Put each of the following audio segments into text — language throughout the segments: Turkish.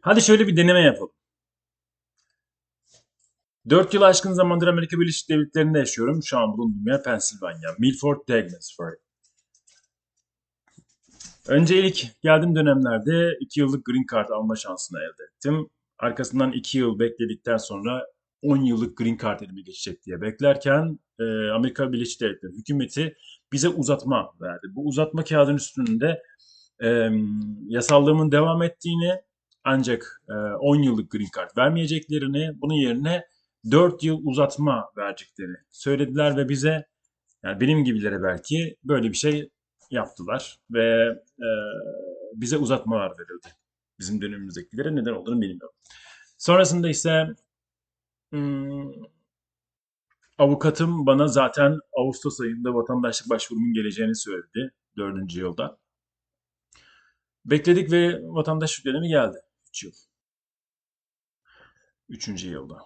Hadi şöyle bir deneme yapalım. 4 yıl aşkın zamandır Amerika Birleşik Devletleri'nde yaşıyorum. Şu an bulunduğum yer Pennsylvania. Milford Douglasford. Önce ilk geldiğim dönemlerde 2 yıllık green card alma şansını elde ettim. Arkasından 2 yıl bekledikten sonra 10 yıllık green card elime geçecek diye beklerken e, Amerika Birleşik Devletleri hükümeti bize uzatma verdi. Bu uzatma kağıdının üstünde e, yasallığımın devam ettiğini ancak e, 10 yıllık green card vermeyeceklerini, bunun yerine 4 yıl uzatma vereceklerini söylediler ve bize yani benim gibilere belki böyle bir şey yaptılar ve e, bize uzatmalar verildi. Bizim dönemimizdekilere neden olduğunu bilmiyorum. Sonrasında ise hmm, avukatım bana zaten Ağustos ayında vatandaşlık başvurumun geleceğini söyledi. Dördüncü yılda. Bekledik ve vatandaşlık dönemi geldi. 3 yıl. Üçüncü yılda.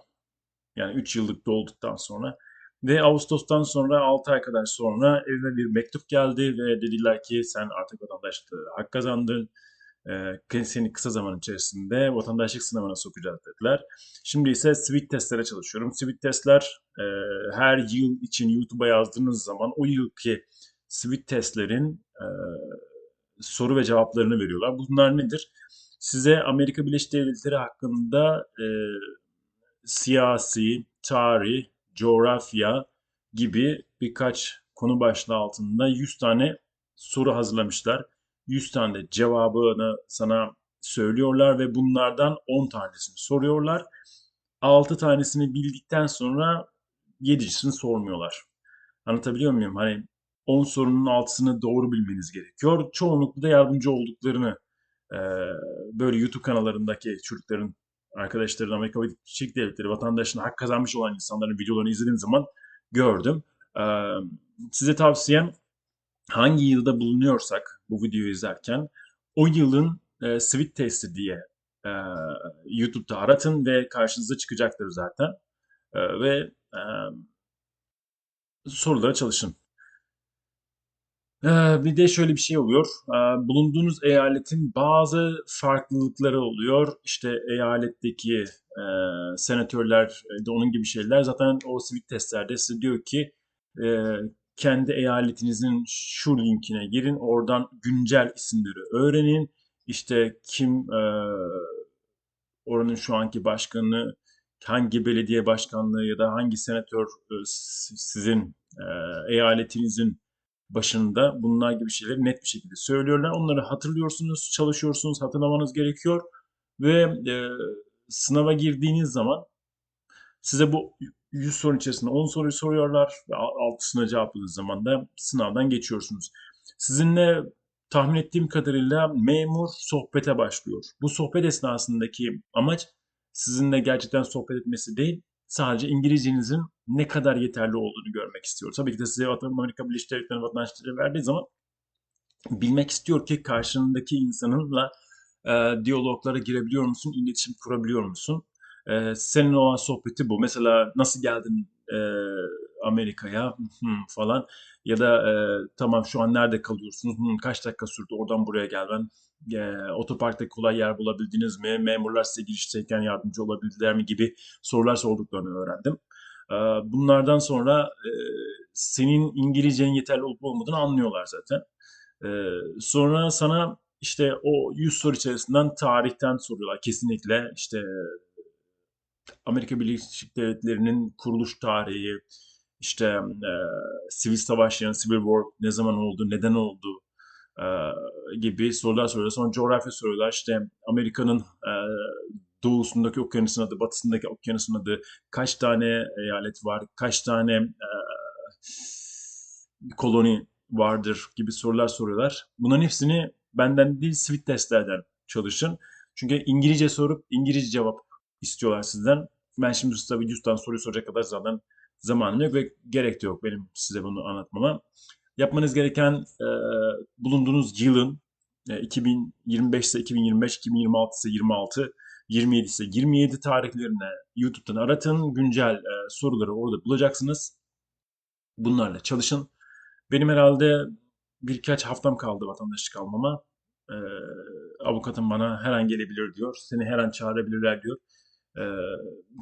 Yani 3 yıllık dolduktan sonra. Ve Ağustos'tan sonra 6 ay kadar sonra evime bir mektup geldi ve dediler ki sen artık vatandaşlığı hak kazandın. Ee, seni kısa zaman içerisinde vatandaşlık sınavına sokacağız dediler. Şimdi ise Sweet testlere çalışıyorum. Sweet testler e, her yıl için YouTube'a yazdığınız zaman o yılki Sweet testlerin e, soru ve cevaplarını veriyorlar. Bunlar nedir? Size Amerika Birleşik Devletleri hakkında e, siyasi, tarih, coğrafya gibi birkaç konu başlığı altında 100 tane soru hazırlamışlar. 100 tane cevabını sana söylüyorlar ve bunlardan 10 tanesini soruyorlar. 6 tanesini bildikten sonra 7'cisini sormuyorlar. Anlatabiliyor muyum? Hani 10 sorunun 6'sını doğru bilmeniz gerekiyor. Çoğunlukla da yardımcı olduklarını böyle YouTube kanallarındaki çocukların arkadaşların Amerika Birleşik Devletleri vatandaşına hak kazanmış olan insanların videolarını izlediğim zaman gördüm. size tavsiyem hangi yılda bulunuyorsak bu videoyu izlerken o yılın e, Sweet testi diye e, YouTube'da aratın ve karşınıza çıkacaktır zaten. E, ve e, sorulara çalışın. Bir de şöyle bir şey oluyor. Bulunduğunuz eyaletin bazı farklılıkları oluyor. İşte eyaletteki e, senatörler de onun gibi şeyler. Zaten o sivil testlerde size diyor ki e, kendi eyaletinizin şu linkine girin. Oradan güncel isimleri öğrenin. İşte kim e, oranın şu anki başkanı, hangi belediye başkanlığı ya da hangi senatör e, sizin e, eyaletinizin başında bunlar gibi şeyleri net bir şekilde söylüyorlar. Onları hatırlıyorsunuz, çalışıyorsunuz, hatırlamanız gerekiyor ve e, sınava girdiğiniz zaman size bu 100 soru içerisinde 10 soruyu soruyorlar ve altısına cevapladığınız zaman da sınavdan geçiyorsunuz. Sizinle tahmin ettiğim kadarıyla memur sohbete başlıyor. Bu sohbet esnasındaki amaç sizinle gerçekten sohbet etmesi değil, sadece İngilizcenizin ne kadar yeterli olduğunu görmek istiyor. Tabii ki de size Amerika Birleşik Devletleri vatandaşlığı verdiği zaman bilmek istiyor ki karşındaki insanınla e, diyaloglara girebiliyor musun, iletişim kurabiliyor musun? E, senin olan sohbeti bu. Mesela nasıl geldin e, Amerika'ya falan ya da e, tamam şu an nerede kalıyorsunuz? Hmm, kaç dakika sürdü oradan buraya gelmen? E, otoparkta kolay yer bulabildiniz mi? Memurlar size girişteyken yardımcı olabildiler mi gibi sorular sorduklarını öğrendim. E, bunlardan sonra e, senin İngilizcenin yeterli olup olmadığını anlıyorlar zaten. E, sonra sana işte o 100 soru içerisinden tarihten soruyorlar kesinlikle işte Amerika Birleşik Devletleri'nin kuruluş tarihi, işte e, sivil savaşların, Civil War ne zaman oldu, neden oldu e, gibi sorular soruyorlar. Sonra coğrafya soruyorlar. İşte Amerika'nın e, doğusundaki okyanusun adı, batısındaki okyanusun adı, kaç tane eyalet var, kaç tane e, koloni vardır gibi sorular soruyorlar. Bunların hepsini benden değil, Sweet testlerden çalışın. Çünkü İngilizce sorup İngilizce cevap istiyorlar sizden. Ben şimdi tabii 100 tane soruyu soracak kadar zaten zamanım yok ve gerek de yok benim size bunu anlatmama. Yapmanız gereken e, bulunduğunuz yılın e, 2025 ise 2025, 2026 ise 26, 27 ise 27 tarihlerine YouTube'dan aratın. Güncel e, soruları orada bulacaksınız. Bunlarla çalışın. Benim herhalde birkaç haftam kaldı vatandaşlık almama. Ee, avukatım bana her an gelebilir diyor. Seni her an çağırabilirler diyor. Ee,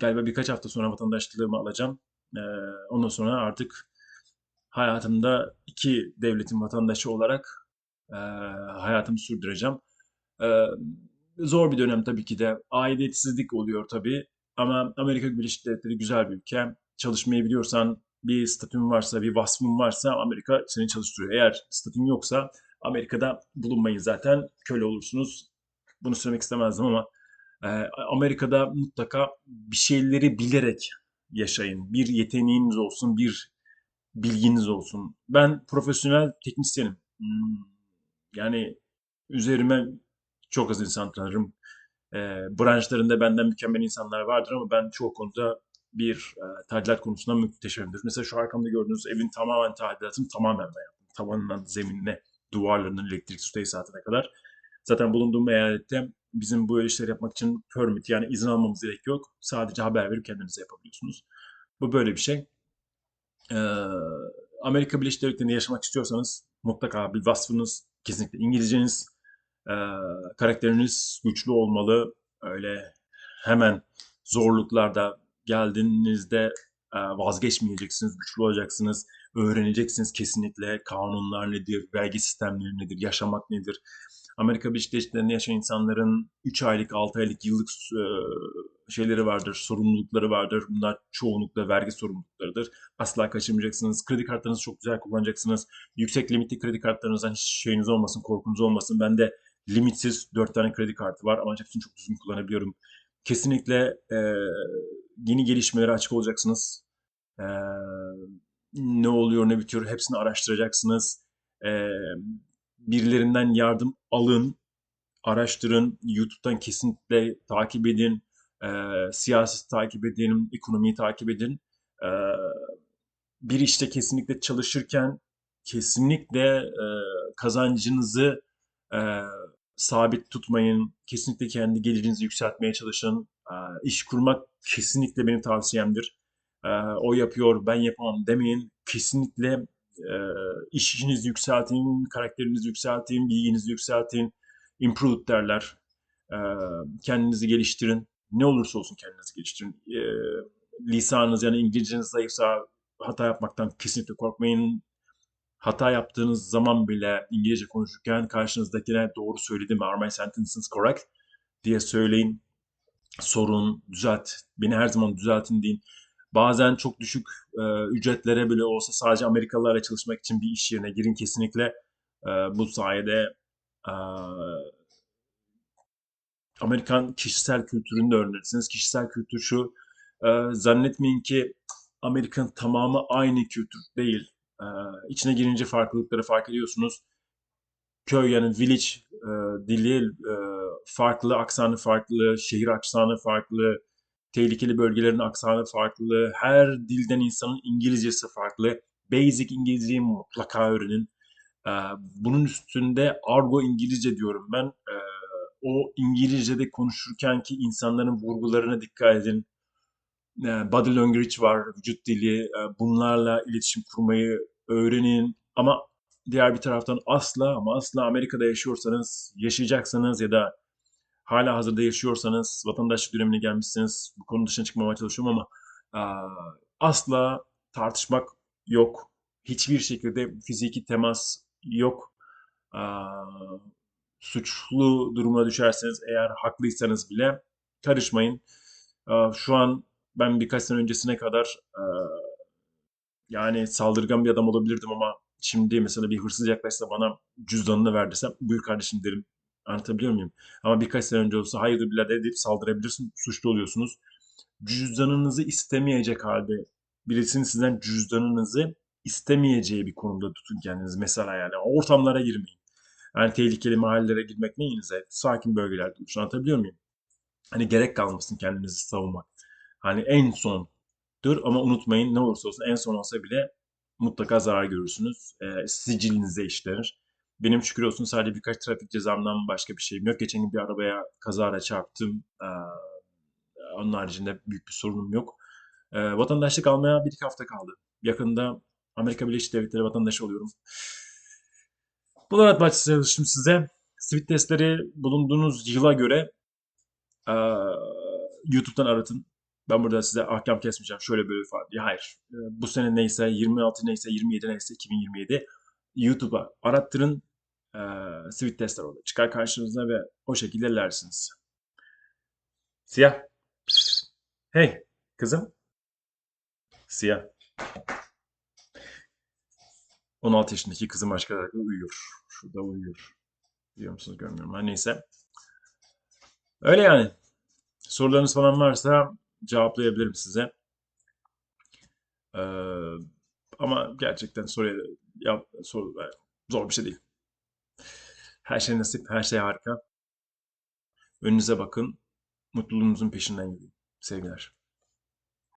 galiba birkaç hafta sonra vatandaşlığımı alacağım. Ee, ondan sonra artık hayatımda iki devletin vatandaşı olarak e, hayatımı sürdüreceğim. Ee, zor bir dönem tabii ki de. Aidiyetsizlik oluyor tabii. Ama Amerika Birleşik Devletleri güzel bir ülke. Çalışmayı biliyorsan, bir statün varsa, bir vasfın varsa Amerika seni çalıştırıyor. Eğer statün yoksa Amerika'da bulunmayın zaten. Köle olursunuz. Bunu söylemek istemezdim ama e, Amerika'da mutlaka bir şeyleri bilerek yaşayın. Bir yeteneğiniz olsun, bir bilginiz olsun. Ben profesyonel teknisyenim. Hmm, Yani üzerime çok az insan tanırım. E, branşlarında benden mükemmel insanlar vardır ama ben çoğu konuda bir e, tadilat konusunda muhteşemimdir. Mesela şu arkamda gördüğünüz evin tamamen tadilatını tamamen ben yaptım. Tavanından zeminine, duvarlarının elektrik su tesisatına kadar. Zaten bulunduğum eyalette bizim bu işleri yapmak için permit yani izin almamız gerek yok. Sadece haber verip kendinize yapabiliyorsunuz. Bu böyle bir şey. Ee, Amerika Birleşik Devletleri'nde yaşamak istiyorsanız mutlaka bir vasfınız kesinlikle İngilizceniz, e, karakteriniz güçlü olmalı. Öyle hemen zorluklarda geldiğinizde vazgeçmeyeceksiniz, güçlü olacaksınız. Öğreneceksiniz kesinlikle kanunlar nedir, vergi sistemleri nedir, yaşamak nedir. Amerika Birleşik Devletleri'nde yaşayan insanların 3 aylık, 6 aylık, yıllık e, şeyleri vardır, sorumlulukları vardır. Bunlar çoğunlukla vergi sorumluluklarıdır. Asla kaçırmayacaksınız. Kredi kartlarınızı çok güzel kullanacaksınız. Yüksek limitli kredi kartlarınızdan hiç şeyiniz olmasın, korkunuz olmasın. Bende limitsiz 4 tane kredi kartı var ama hepsini çok düzgün kullanabiliyorum. Kesinlikle e, yeni gelişmelere açık olacaksınız. E, ne oluyor, ne bitiyor hepsini araştıracaksınız. E, birilerinden yardım alın, araştırın. YouTube'dan kesinlikle takip edin. E, siyaseti takip edin, ekonomiyi takip edin. E, bir işte kesinlikle çalışırken kesinlikle e, kazancınızı e, sabit tutmayın. Kesinlikle kendi gelirinizi yükseltmeye çalışın. E, iş kurmak kesinlikle benim tavsiyemdir. E, o yapıyor, ben yapamam demeyin. Kesinlikle e, işinizi yükseltin, karakterinizi yükseltin, bilginizi yükseltin. Improve derler. E, kendinizi geliştirin. Ne olursa olsun kendinizi geliştirin. Lisanınız yani İngilizceniz zayıfsa hata yapmaktan kesinlikle korkmayın. Hata yaptığınız zaman bile İngilizce konuşurken karşınızdakine doğru söyledim? Are my sentences correct? diye söyleyin. Sorun, düzelt. Beni her zaman düzeltin deyin. Bazen çok düşük e, ücretlere bile olsa sadece Amerikalılarla çalışmak için bir iş yerine girin kesinlikle. E, bu sayede e, Amerikan kişisel kültürünü de öğrenirsiniz. Kişisel kültür şu, e, zannetmeyin ki Amerika'nın tamamı aynı kültür değil. E, içine girince farklılıkları fark ediyorsunuz. Köy yani village e, dili e, farklı, aksanı farklı, şehir aksanı farklı, tehlikeli bölgelerin aksanı farklı, her dilden insanın İngilizcesi farklı. Basic İngilizceyi mutlaka öğrenin. E, bunun üstünde argo İngilizce diyorum ben. E, o İngilizce'de konuşurken ki insanların vurgularına dikkat edin. E, body language var, vücut dili. E, bunlarla iletişim kurmayı öğrenin. Ama diğer bir taraftan asla ama asla Amerika'da yaşıyorsanız, yaşayacaksanız ya da hala hazırda yaşıyorsanız, vatandaşlık dönemine gelmişsiniz, bu konu dışına çıkmamaya çalışıyorum ama e, asla tartışmak yok. Hiçbir şekilde fiziki temas yok. E, suçlu duruma düşerseniz eğer haklıysanız bile karışmayın. E, şu an ben birkaç sene öncesine kadar yani saldırgan bir adam olabilirdim ama şimdi mesela bir hırsız yaklaşsa bana cüzdanını ver desem buyur kardeşim derim. Anlatabiliyor muyum? Ama birkaç sene önce olsa hayırdır birader deyip saldırabilirsin. Suçlu oluyorsunuz. Cüzdanınızı istemeyecek halde birisinin sizden cüzdanınızı istemeyeceği bir konumda tutun kendinizi. Mesela yani ortamlara girmeyin. Yani tehlikeli mahallelere girmek neyinize? Sakin bölgelerde. Anlatabiliyor muyum? Hani gerek kalmasın kendinizi savunmak. Hani en sondur ama unutmayın ne olursa olsun en son olsa bile mutlaka zarar görürsünüz. E, sicilinize işlenir. Benim şükür olsun sadece birkaç trafik cezamdan başka bir şeyim yok. Geçen gün bir arabaya kazara çarptım. E, onun haricinde büyük bir sorunum yok. E, vatandaşlık almaya bir iki hafta kaldı. Yakında Amerika Birleşik Devletleri vatandaşı oluyorum. Bunu anlatmak çalıştım size. Sweet testleri bulunduğunuz yıla göre eee, YouTube'dan aratın. Ben burada size ahkam kesmeyeceğim. Şöyle böyle falan diye. Hayır. Eee, Bu sene neyse, 26 neyse, 27 neyse, 2027 YouTube'a arattırın. Eee Sweet testler orada çıkar karşınıza ve o şekilde ilerlersiniz. Siyah. Hey kızım. Siyah. 16 yaşındaki kızım başka yerde uyuyor. Şurada uyuyor. Biliyor musunuz görmüyorum. Her neyse. Öyle yani. Sorularınız falan varsa cevaplayabilirim size. Ee, ama gerçekten soruya yap, soru, zor bir şey değil. Her şey nasip, her şey harika. Önünüze bakın. Mutluluğunuzun peşinden gidin. Sevgiler.